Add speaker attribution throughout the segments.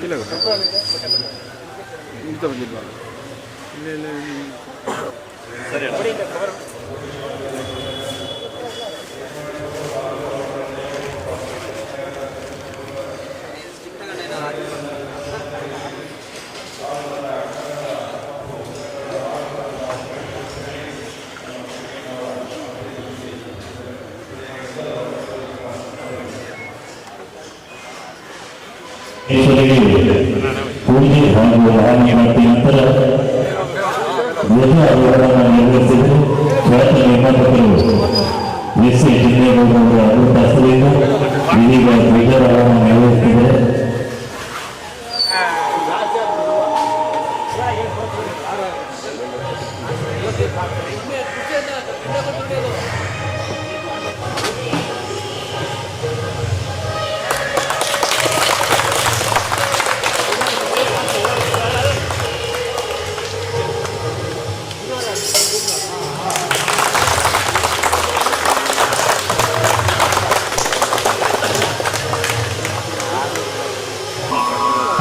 Speaker 1: ಇಲ್ಲ ಇಲ್ಲ
Speaker 2: ಈಶ್ವರಿಗೆ ಪೂಜೆ ಹಾಗೂ ಆರತಿ ಮಾಡಿದ ನಂತರ ಧ್ವಜ ಅವರನ್ನು ನಿರ್ವಹಿಸಿದ್ದು ಖ್ಯಾತ ನಿರ್ಮಾಪಕರು ಎಸ್ ಸಿ ಜಿಲ್ಲೆಗೌಡರ ಅಮೃತ ಹಸ್ತದಿಂದ ಇದೀಗ ಧ್ವಜಾರೋಹಣ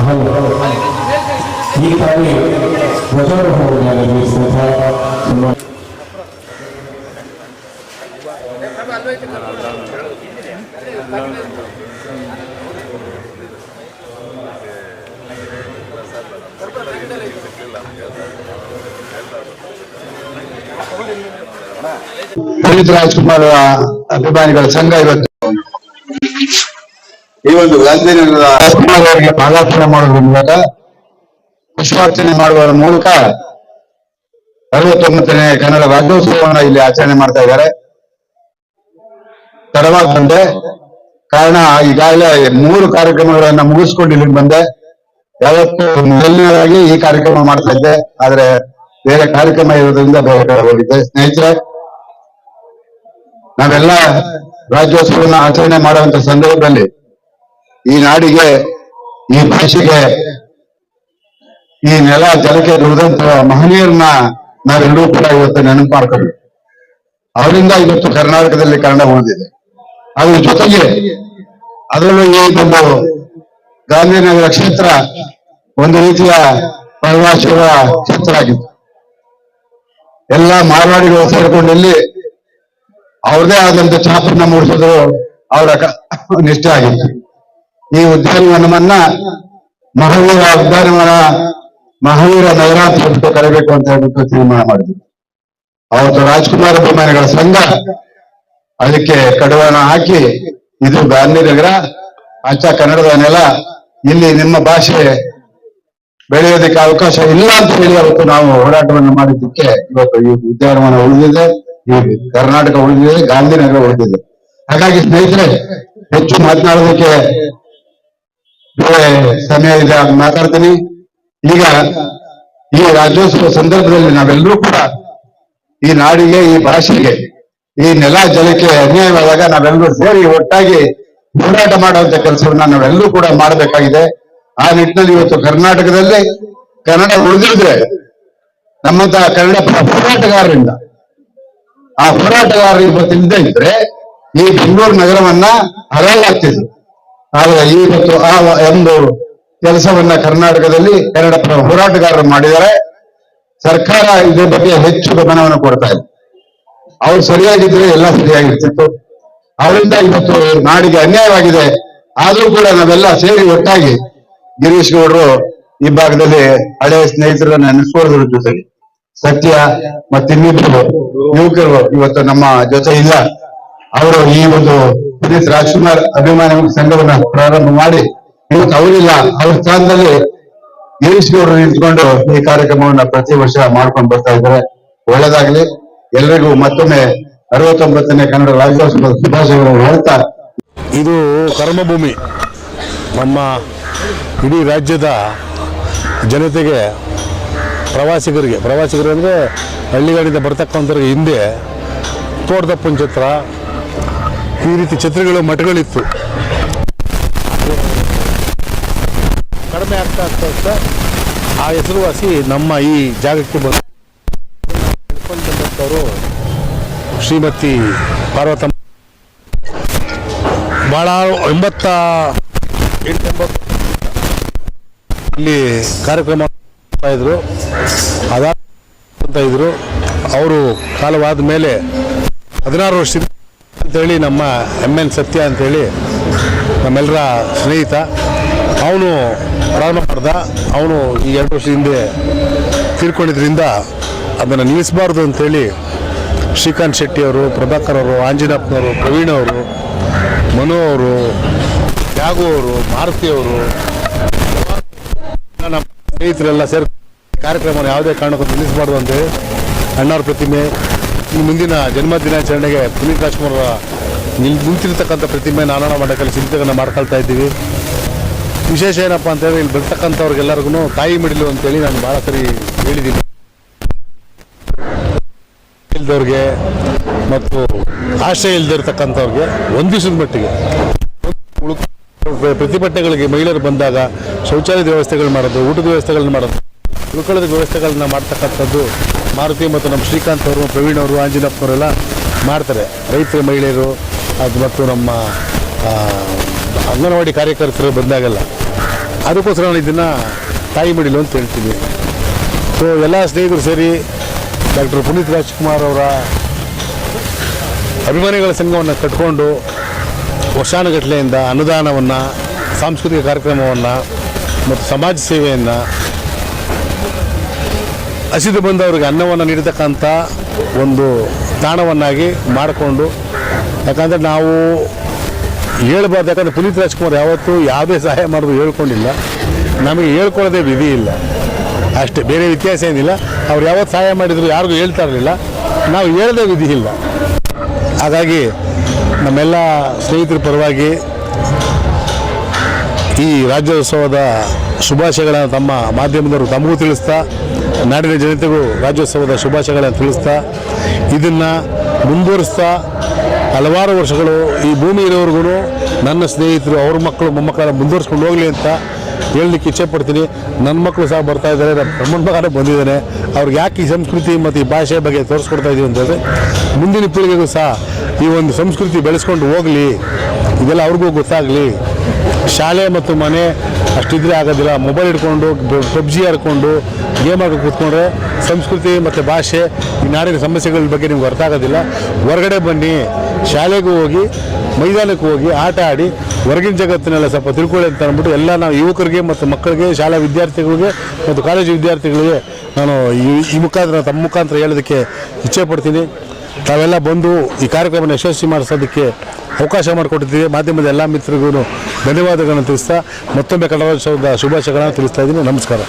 Speaker 2: ನಿರ್ವಹಿಸಿದ್ದಾರೆ ಈ ಬಾರಿ ಧ್ವಜಾರೋಹಣವನ್ನು ನಿರ್ವಹಿಸಿದಂತಹ ನಮ್ಮ
Speaker 3: ಪುನೀತ್ ರಾಜ್ಕುಮಾರ್ ಅಭಿಮಾನಿಗಳ ಸಂಘ ಇವತ್ತು ಈ ಒಂದು ಗಾಂಧಿನಗರದ ಪಾದಾರ್ಪಣೆ ಮಾಡೋದ್ರ ಮೂಲಕ ಪುಷ್ಪಾರ್ಚನೆ ಮಾಡುವ ಮೂಲಕ ಅರವತ್ತೊಂಬತ್ತನೇ ಕನ್ನಡ ರಾಜ್ಯೋತ್ಸವವನ್ನು ಇಲ್ಲಿ ಆಚರಣೆ ಮಾಡ್ತಾ ಇದ್ದಾರೆ. ತಡವಾಗಿ ಬಂದೆ. ಕಾರಣ ಈಗಾಗಲೇ ಮೂರು ಕಾರ್ಯಕ್ರಮಗಳನ್ನ ಮುಗಿಸ್ಕೊಂಡು ಇಲ್ಲಿ ಬಂದೆ. ಯಾವತ್ತು ಮೊದಲನೇದಾಗಿ ಈ ಕಾರ್ಯಕ್ರಮ ಮಾಡ್ತಾ ಇದ್ದೆ. ಆದ್ರೆ ಬೇರೆ ಕಾರ್ಯಕ್ರಮ ಇರೋದ್ರಿಂದ ಬೇರೆ ಹೋಗಿದ್ದೆ. ಸ್ನೇಹಿತರೆ, ನಾವೆಲ್ಲ ರಾಜ್ಯೋತ್ಸವನ ಆಚರಣೆ ಮಾಡುವಂತ ಸಂದರ್ಭದಲ್ಲಿ ಈ ನಾಡಿಗೆ, ಈ ಭಾಷೆಗೆ, ಈ ನೆಲ ಜಲಕ್ಕೆ ದುಡಿದಂತ ಮಹನೀಯರನ್ನ ನಾವೆಲ್ಲರೂ ಕೂಡ ಇವತ್ತು ನೆನಪು ಮಾಡ್ಕೊಂಡು ಅವರಿಂದ ಇವತ್ತು ಕರ್ನಾಟಕದಲ್ಲಿ ಕನ್ನಡ ಹೊಂದಿದೆ ಅದ್ರ ಜೊತೆಗೆ ಅದರಲ್ಲೂ ಈ ಒಂದು ಗಾಂಧಿನಗರ ಕ್ಷೇತ್ರ ಒಂದು ರೀತಿಯ ಪರಮಾಶಿವ ಕ್ಷೇತ್ರ ಆಗಿತ್ತು. ಎಲ್ಲ ಮಾರ್ವಾಡಿಗಳು ಸೇರ್ಕೊಂಡು ಇಲ್ಲಿ ಅವ್ರದೇ ಆದಂತ ಛಾಪನ್ನ ಮೂಡಿಸಿದ್ರು, ಅವರ ನಿಷ್ಠೆ ಆಗಿತ್ತು. ಈ ಉದ್ಯಾನವನವನ್ನ ಮಹಾವೀರ ಉದ್ಯಾನವನ ಮಹಾವೀರ ನಗರ ಅಂತ ಹೇಳ್ಬಿಟ್ಟು ಅಂತ ಹೇಳ್ಬಿಟ್ಟು ತೀರ್ಮಾನ ಮಾಡಿದ್ರು. ಅವತ್ತು ರಾಜ್ಕುಮಾರ್ ಅಭಿಮಾನಿಗಳ ಸಂಘ ಅದಕ್ಕೆ ಕಡವಾಣ ಹಾಕಿ, ಇದು ಗಾಂಧಿನಗರ ಅಚ್ಚ ಕನ್ನಡದ ನೆಲ, ಇಲ್ಲಿ ನಿಮ್ಮ ಭಾಷೆ ಬೆಳೆಯೋದಕ್ಕೆ ಅವಕಾಶ ಇಲ್ಲ ಅಂತ ಹೇಳಿ ಅವತ್ತು ನಾವು ಹೋರಾಟವನ್ನು ಮಾಡಿದ್ದಕ್ಕೆ ಇವತ್ತು ಈ ಉದ್ಯಾನವನ ಉಳಿದಿದೆ, ಈ ಕರ್ನಾಟಕ ಉಳಿದಿದೆ ಗಾಂಧಿನಗರ ಉಳಿದಿದೆ. ಹಾಗಾಗಿ ಸ್ನೇಹಿತರೆ, ಹೆಚ್ಚು ಮಾತನಾಡೋದಕ್ಕೆ ಬೇರೆ ಸಮಯ ಆಗ ಮಾತಾಡ್ತೀನಿ. ಈಗ ಈ ರಾಜ್ಯೋತ್ಸವ ಸಂದರ್ಭದಲ್ಲಿ ನಾವೆಲ್ಲರೂ ಕೂಡ ಈ ನಾಡಿಗೆ, ಈ ಭಾಷೆಗೆ, ಈ ನೆಲ ಜಲಕ್ಕೆ ಅನ್ಯಾಯವಾದಾಗ ನಾವೆಲ್ಲರೂ ಸೇರಿ ಒಟ್ಟಾಗಿ ಹೋರಾಟ ಮಾಡುವಂತ ಕೆಲಸವನ್ನ ನಾವೆಲ್ಲರೂ ಕೂಡ ಮಾಡಬೇಕಾಗಿದೆ. ಆ ನಿಟ್ಟಿನಲ್ಲಿ ಇವತ್ತು ಕರ್ನಾಟಕದಲ್ಲಿ ಕನ್ನಡ ಉಳಿದಿದ್ರೆ ನಮ್ಮಂತಹ ಕನ್ನಡ ಹೋರಾಟಗಾರರಿಂದ, ಆ ಹೋರಾಟಗಾರರು ಇವತ್ತಿಂದ ಇದ್ರೆ ಈ ಬೆಂಗಳೂರು ನಗರವನ್ನ ಹರಲಾಗ್ತಿದ್ರು ಆದ್ರೆ ಇವತ್ತು ಆ ಒಂದು ಕೆಲಸವನ್ನ ಕರ್ನಾಟಕದಲ್ಲಿ ಕನ್ನಡ ಹೋರಾಟಗಾರರು ಮಾಡಿದ್ದಾರೆ. ಸರ್ಕಾರ ಇದ್ರ ಬಗ್ಗೆ ಹೆಚ್ಚು ಗಮನವನ್ನು ಕೊಡ್ತಾ ಇದೆ ಅವ್ರು ಸರಿಯಾಗಿದ್ರೆ ಎಲ್ಲ ಸರಿಯಾಗಿರ್ತಿತ್ತು. ಅವರಿಂದ ಇವತ್ತು ನಾಡಿಗೆ ಅನ್ಯಾಯವಾಗಿದೆ. ಆದ್ರೂ ಕೂಡ ನಾವೆಲ್ಲ ಸೇರಿ ಒಟ್ಟಾಗಿ ಗಿರೀಶ್ ಗೌಡರು ಈ ಭಾಗದಲ್ಲಿ ಹಳೆಯ ಸ್ನೇಹಿತರನ್ನ ನೆನೆಸ್ಕೊಳ್ಳೋದ್ರ ಜೊತೆಗೆ ಸತ್ಯ ಮತ್ತಿನ್ನಿಬ್ಬರು ಯುವಕರು ಇವತ್ತು ನಮ್ಮ ಜೊತೆ ಇಲ್ಲ. ಅವರು ಈ ಒಂದು ಪುನೀತ್ ರಾಜ್ಕುಮಾರ್ ಅಭಿಮಾನಿ ಸಂಘವನ್ನ ಪ್ರಾರಂಭ ಮಾಡಿ, ಇವತ್ತು ಅವರಿಲ್ಲ, ಅವ್ರ ಸ್ಥಾನದಲ್ಲಿ ಗೌಡರು ನಿಂತ್ಕೊಂಡು ಈ ಕಾರ್ಯಕ್ರಮವನ್ನ ಪ್ರತಿ ವರ್ಷ ಮಾಡ್ಕೊಂಡು ಬರ್ತಾ ಇದ್ದಾರೆ. ಒಳ್ಳೇದಾಗ್ಲಿ, ಎಲ್ರಿಗೂ ಮತ್ತೊಮ್ಮೆ ಅರವತ್ತೊಂಬತ್ತನೇ ಕನ್ನಡ ರಾಜ್ಯೋತ್ಸವದ ಶುಭಾಶಯಗಳನ್ನು ಹೇಳ್ತಾ
Speaker 4: ಇದು ಕರ್ಮಭೂಮಿ. ನಮ್ಮ ಇಡೀ ರಾಜ್ಯದ ಜನತೆಗೆ, ಪ್ರವಾಸಿಗರಿಗೆ, ಪ್ರವಾಸಿಗರು ಅಂದರೆ ಹಳ್ಳಿಗಳಿಂದ ಬರ್ತಕ್ಕಂಥವ್ರಿಗೆ ಹಿಂದೆ ತೋಟದ ಛತ್ರ ಈ ರೀತಿ ಛತ್ರಿಗಳು ಮಠಗಳಿತ್ತು. ಕಡಿಮೆ ಆಗ್ತಾ ಆಗ್ತಾ ಆ ಹೆಸರುವಾಸಿ ನಮ್ಮ ಈ ಜಾಗಕ್ಕೆ ಬಂದು ಬಂದಂಥವರು ಶ್ರೀಮತಿ ಪಾರ್ವತಮ್ಮ ಭಾಳ ಎಂಬತ್ತ ಎಂಟೆಂಬತ್ತು ಇಲ್ಲಿ ಕಾರ್ಯಕ್ರಮ ಇದ್ರು. ಅದಾದ ಇದ್ರು. ಅವರು ಕಾಲವಾದ ಮೇಲೆ ಹದಿನಾರು ವರ್ಷ ಅಂತೇಳಿ ನಮ್ಮ ಎಂ ಎನ್ ಸತ್ಯ ಅಂತೇಳಿ ನಮ್ಮೆಲ್ಲರ ಸ್ನೇಹಿತ. ಅವನು ಪ್ರಾರಂಭ ಮಾಡ್ದ ಅವನು ಈ ಎರಡು ವರ್ಷ ಹಿಂದೆ ತೀರ್ಕೊಂಡಿದ್ದರಿಂದ ಅದನ್ನು ನಿಲ್ಲಿಸಬಾರ್ದು ಅಂತೇಳಿ ಶ್ರೀಕಾಂತ್ ಶೆಟ್ಟಿಯವರು ಪ್ರಭಾಕರ್ ಅವರು ಆಂಜನಪ್ಪನವರು ಪ್ರವೀಣ್ ಅವರು, ಮನು ಅವರು ತ್ಯಾಗು ಅವರು, ಮಾರುತಿ ಅವರು ನಮ್ಮ ಸ್ನೇಹಿತರೆಲ್ಲ ಸೇರಿ ಕಾರ್ಯಕ್ರಮವನ್ನು ಯಾವುದೇ ಕಾರಣಕ್ಕೂ ನಿಲ್ಲಿಸಬಾರ್ದು ಅಂತೇಳಿ ಅಣ್ಣವ್ರ ಪ್ರತಿಮೆ ಈ ಮುಂದಿನ ಜನ್ಮ ದಿನಾಚರಣೆಗೆ ಪುನೀತ್ ರಾಜ್ಕುಮಾರ್ ನಿಲ್, ನಿಂತಿರ್ತಕ್ಕಂಥ ಪ್ರತಿಮೆ ನಾನಾಣ ಮಾಡೋಕ್ಕಲ್ಲಿ ಚಿಂತೆಗಳನ್ನು ಮಾಡ್ಕೊಳ್ತಾ ಇದ್ದೀವಿ. ವಿಶೇಷ ಏನಪ್ಪ ಅಂತೇಳಿ ಇಲ್ಲಿ ಬರ್ತಕ್ಕಂಥವ್ರಿಗೆಲ್ಲರಿಗೂ ತಾಯಿ ಮಿಡಿಲು ಅಂತೇಳಿ ನಾನು ಭಾಳ ಸರಿ ಹೇಳಿದ್ದೀನಿ. ಇಲ್ದವ್ರಿಗೆ ಮತ್ತು ಆಶ್ರಯ ಇಲ್ದಿರ್ತಕ್ಕಂಥವ್ರಿಗೆ ಒಂದು ದಿವಸದ ಮಟ್ಟಿಗೆ. ಪ್ರತಿಭಟನೆಗಳಿಗೆ ಮಹಿಳೆಯರು ಬಂದಾಗ ಶೌಚಾಲಯದ ವ್ಯವಸ್ಥೆಗಳು ಮಾಡೋದು, ಊಟದ ವ್ಯವಸ್ಥೆಗಳನ್ನ ಮಾಡೋದು, ಉಳ್ಕೊಳ್ಳೋದ ವ್ಯವಸ್ಥೆಗಳನ್ನ ಮಾಡ್ತಕ್ಕಂಥದ್ದು ಮಾರುತಿ ಮತ್ತು ನಮ್ಮ ಶ್ರೀಕಾಂತ್ ಅವರು, ಪ್ರವೀಣ್ ಅವರು ಆಂಜನಪ್ಪನವರೆಲ್ಲ ಮಾಡ್ತಾರೆ. ರೈತರ, ಮಹಿಳೆಯರು, ಅದು ಮತ್ತು ನಮ್ಮ ಅಂಗನವಾಡಿ ಕಾರ್ಯಕರ್ತರು ಬಂದಾಗಲ್ಲ. ಅದಕ್ಕೋಸ್ಕರ ನಾನು ಇದನ್ನು ತಾಯಿ ಮಡಿಲು ಅಂತ ಹೇಳ್ತೀನಿ. ಸೊ ಎಲ್ಲ ಸ್ನೇಹಿತರು ಸೇರಿ ಡಾಕ್ಟರ್ ಪುನೀತ್ ರಾಜ್ಕುಮಾರ್ ಅವರ ಅಭಿಮಾನಿಗಳ ಸಂಘವನ್ನು ಕಟ್ಕೊಂಡು ವರ್ಷಾನುಗಟ್ಟಲೆಯಿಂದ ಅನುದಾನವನ್ನು, ಸಾಂಸ್ಕೃತಿಕ ಕಾರ್ಯಕ್ರಮವನ್ನು ಮತ್ತು ಸಮಾಜ ಸೇವೆಯನ್ನು ಹಸಿದು ಬಂದವರಿಗೆ ಅನ್ನವನ್ನು ನೀಡತಕ್ಕಂಥ ಒಂದು ತಾಣವನ್ನಾಗಿ ಮಾಡಿಕೊಂಡು, ಯಾಕಂದರೆ ನಾವು ಹೇಳ್ಬಾರ್ದು, ಯಾಕಂದರೆ ಪುನೀತ್ ರಾಜ್ಕುಮಾರ್ ಯಾವತ್ತೂ ಯಾವುದೇ ಸಹಾಯ ಮಾಡೋದು ಹೇಳ್ಕೊಂಡಿಲ್ಲ. ನಮಗೆ ಹೇಳ್ಕೊಳ್ಳೋದೇ ವಿಧಿ ಇಲ್ಲ. ಅಷ್ಟೇ, ಬೇರೆ ವ್ಯತ್ಯಾಸ ಏನಿಲ್ಲ. ಅವ್ರು ಯಾವತ್ತು ಸಹಾಯ ಮಾಡಿದ್ರು ಯಾರಿಗೂ ಹೇಳ್ತಾ ಇರಲಿಲ್ಲ. ನಾವು ಹೇಳದೇ ವಿಧಿ ಇಲ್ಲ. ಹಾಗಾಗಿ ನಮ್ಮೆಲ್ಲ ಸ್ನೇಹಿತರ ಪರವಾಗಿ ಈ ರಾಜ್ಯೋತ್ಸವದ ಶುಭಾಶಯಗಳನ್ನು ತಮ್ಮ ಮಾಧ್ಯಮದವರು ತಮಗೂ ತಿಳಿಸ್ತಾ ನಾಡಿನ ಜನತೆಗೂ ರಾಜ್ಯೋತ್ಸವದ ಶುಭಾಶಯಗಳನ್ನು ತಿಳಿಸ್ತಾ, ಇದನ್ನು ಮುಂದುವರಿಸ್ತಾ ಹಲವಾರು ವರ್ಷಗಳು ಈ ಭೂಮಿ ಇರೋವರೆಗೂ ನನ್ನ ಸ್ನೇಹಿತರು, ಅವ್ರ ಮಕ್ಕಳು, ಮೊಮ್ಮಕ್ಕಳನ್ನು ಮುಂದುವರಿಸ್ಕೊಂಡು ಹೋಗಲಿ ಅಂತ ಹೇಳಲಿಕ್ಕೆ ಇಚ್ಛೆ ಪಡ್ತೀನಿ. ನನ್ನ ಮಕ್ಕಳು ಸಹ ಬರ್ತಾ ಇದ್ದಾರೆ ನಮ್ಮ ತಮ್ಮನ ಮಗನೂ ಬಂದಿದ್ದಾನೆ. ಅವ್ರಿಗೆ ಯಾಕೆ ಈ ಸಂಸ್ಕೃತಿ ಮತ್ತು ಈ ಭಾಷೆ ಬಗ್ಗೆ ತೋರಿಸ್ಕೊಡ್ತಾ ಇದೀವಿ ಅಂತಂದರೆ ಮುಂದಿನ ಪೀಳಿಗೆಗೂ ಸಹ ಈ ಒಂದು ಸಂಸ್ಕೃತಿ ಬೆಳೆಸ್ಕೊಂಡು ಹೋಗಲಿ. ಇದೆಲ್ಲ ಅವ್ರಿಗೂ ಗೊತ್ತಾಗಲಿ. ಶಾಲೆ ಮತ್ತು ಮನೆ ಅಷ್ಟಿದ್ರೆ ಆಗೋದಿಲ್ಲ. ಮೊಬೈಲ್ ಹಿಡ್ಕೊಂಡು ಪಬ್ಜಿ ಆಡ್ಕೊಂಡು ಗೇಮ್ ಆಗಿ ಕೂತ್ಕೊಂಡ್ರೆ ಸಂಸ್ಕೃತಿ ಮತ್ತು ಭಾಷೆ, ಈ ನಾಡಿನ ಸಮಸ್ಯೆಗಳ ಬಗ್ಗೆ ನಿಮ್ಗೆ ಅರ್ಥ ಆಗೋದಿಲ್ಲ. ಹೊರಗಡೆ ಬನ್ನಿ, ಶಾಲೆಗೂ ಹೋಗಿ, ಮೈದಾನಕ್ಕೆ ಹೋಗಿ ಆಟ ಆಡಿ, ಹೊರಗಿನ ಜಗತ್ತಿನೆಲ್ಲ ಸ್ವಲ್ಪ ತಿಳ್ಕೊಳ್ಳಿ ಅಂತ ಅಂದ್ಬಿಟ್ಟು ಎಲ್ಲ ನಾವು ಯುವಕರಿಗೆ ಮತ್ತು ಮಕ್ಕಳಿಗೆ, ಶಾಲಾ ವಿದ್ಯಾರ್ಥಿಗಳಿಗೆ ಮತ್ತು ಕಾಲೇಜು ವಿದ್ಯಾರ್ಥಿಗಳಿಗೆ ನಾನು ಈ ಈ ಮುಖಾಂತರ, ತಮ್ಮ ಮುಖಾಂತರ ಹೇಳೋದಕ್ಕೆ ಇಚ್ಛೆ ಪಡ್ತೀನಿ. ತಾವೆಲ್ಲ ಬಂದು ಈ ಕಾರ್ಯಕ್ರಮವನ್ನು ಯಶಸ್ವಿ ಮಾಡಿಸೋದಕ್ಕೆ ಅವಕಾಶ ಮಾಡಿಕೊಟ್ಟಿದ್ದೀವಿ ಮಾಧ್ಯಮದ ಎಲ್ಲ ಮಿತ್ರರಿಗೂ ಧನ್ಯವಾದಗಳನ್ನು ತಿಳಿಸ್ತಾ ಮತ್ತೊಮ್ಮೆ ಕನ್ನಡೋತ್ಸವದ ಶುಭಾಶಯಗಳನ್ನು ತಿಳಿಸ್ತಾ ಇದ್ದೀನಿ. ನಮಸ್ಕಾರ.